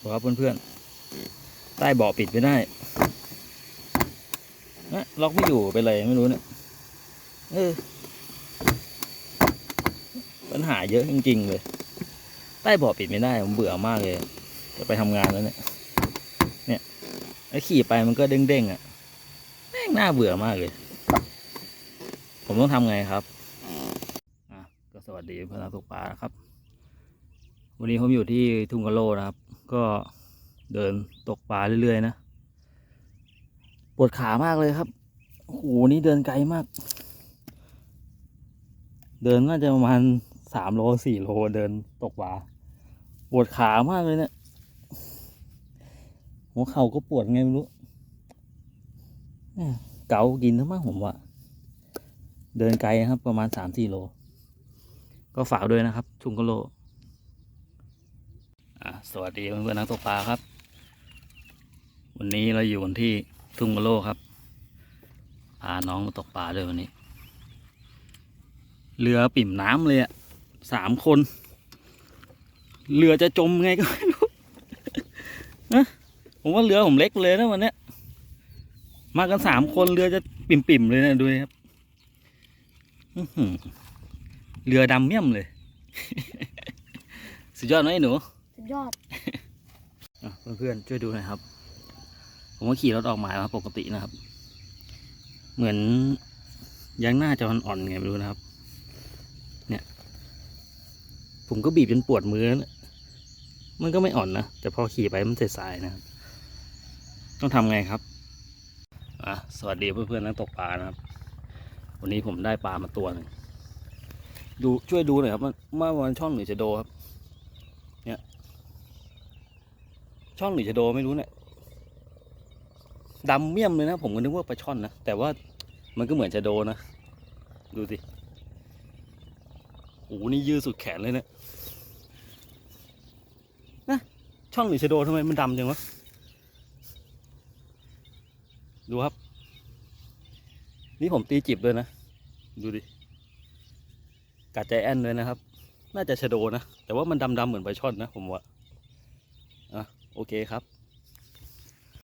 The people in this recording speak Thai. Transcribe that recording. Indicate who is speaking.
Speaker 1: ดูครับเพื่อนๆ ใต้เบาะปิดไม่ได้นะล็อกไม่อยู่ไปเลยไม่รู้เนี่ยเออปัญหาเยอะจริงๆเลย ใต้เบาะปิดไม่ได้ผมเบื่อมากเลย จะไปทำงานแล้วเนี่ย เนี่ยไอ้ขี่ไปมันก็เด้งๆอะแม่งน่าเบื่อมากเลย ผมต้องทำไงครับอะก็สวัสดีเพื่อนนักตกปลานะครับ วันนี้ผมอยู่ที่ทุ่งกะโลนะครับ ก็เดินตกปลาเรื่อยๆนะ ปวดขามากเลยครับ โอ้โห นี่เดินไกลมาก เดินน่าจะประมาณสามโลสี่โลเดินตกปลา ปวดขามากเลยเนี่ย หัวเข่าก็ปวดไงไม่รู้แหม่เกากินทั้งมากผมว่า เดินไกลครับ ประมาณสามสี่โล ก็ฝากด้วยนะครับทุ่งกโล สวัสดีเพื่อนๆนักตกปลาครับ วันนี้เราอยู่กันที่ทุ่งกะโลครับพาน้องมาตกปลาด้วยวันนี้ เรือปิ่มน้ำเลยอะสามคน เรือจะจมไงก็ไม่รู้นะผมว่าเรือผมเล็กเลยนะวันเนี้ยมากันสามคนเรือจะปิ่มๆเลยนะดูครับเรือดำเมี่ยมเลย สุดยอดไหมหนู
Speaker 2: สุดยอด
Speaker 1: อะเพื่อนๆช่วยดูหน่อยครับ ผมก็ขี่รถออกมาปกตินะครับ เหมือนยางหน้าจะอ่อนๆไงไม่รู้นะครับ เนี่ย ผมก็บีบจนปวดมือแล้วเนี่ยมันก็ไม่อ่อนนะแต่พอขี่ไปมันเสสายนะครับต้องทำไงครับอะสวัสดีเพื่อนๆนักตกปลานะครับ วันนี้ผมได้ปลามาตัวหนึ่งดูช่วยดูหน่อยครับว่าว่ามันช่องหรือจะโดครับ ช่องหรือจะโดไม่รู้เนี่ยดำเมี่ยมเลยนะ ผมก็นึกว่าปลาช่อนนะ แต่ว่ามันก็เหมือนจะโดนะ ดูสิโอ้นี่ยืดสุดแขนเลยเนะี่ยนะช่องหรือจะโดทำไมมันดำจังวะ ดูครับ นี่ผมตีจิบเลยนะ ดูดิกัดใจแอนเลยนะครับ น่าจะชะโดนะ แต่ว่ามันดำๆเหมือนปลาช่อนนะผมว่า โอเคครับ